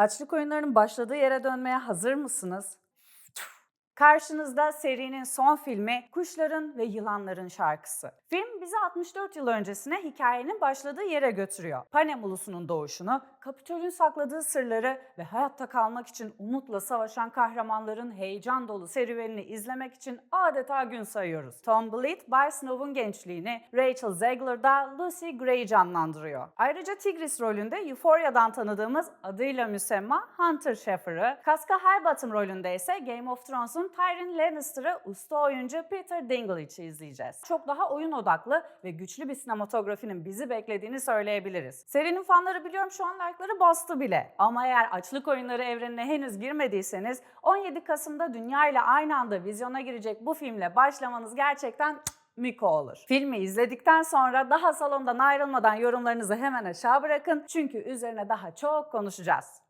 Açlık oyunlarının başladığı yere dönmeye hazır mısınız? Karşınızda serinin son filmi Kuşların ve Yılanların Şarkısı. Film bizi 64 yıl öncesine hikayenin başladığı yere götürüyor. Panem ulusunun doğuşunu, Kapitol'ün sakladığı sırları ve hayatta kalmak için umutla savaşan kahramanların heyecan dolu serüvenini izlemek için adeta gün sayıyoruz. Tom Blyth, Bay Snow'un gençliğini, Rachel Zegler da Lucy Gray'i canlandırıyor. Ayrıca Tigris rolünde Euphoria'dan tanıdığımız adıyla müsemma Hunter Schafer'ı, Casca Highbottom rolünde ise Game of Thrones'un Tyrion Lannister'ı usta oyuncu Peter Dinklage'i izleyeceğiz. Çok daha oyun odaklı ve güçlü bir sinematografinin bizi beklediğini söyleyebiliriz. Serinin fanları biliyorum şu an like'ları bastı bile. Ama eğer açlık oyunları evrenine henüz girmediyseniz 17 Kasım'da dünya ile aynı anda vizyona girecek bu filmle başlamanız gerçekten Miko olur. Filmi izledikten sonra daha salondan ayrılmadan yorumlarınızı hemen aşağı bırakın çünkü üzerine daha çok konuşacağız.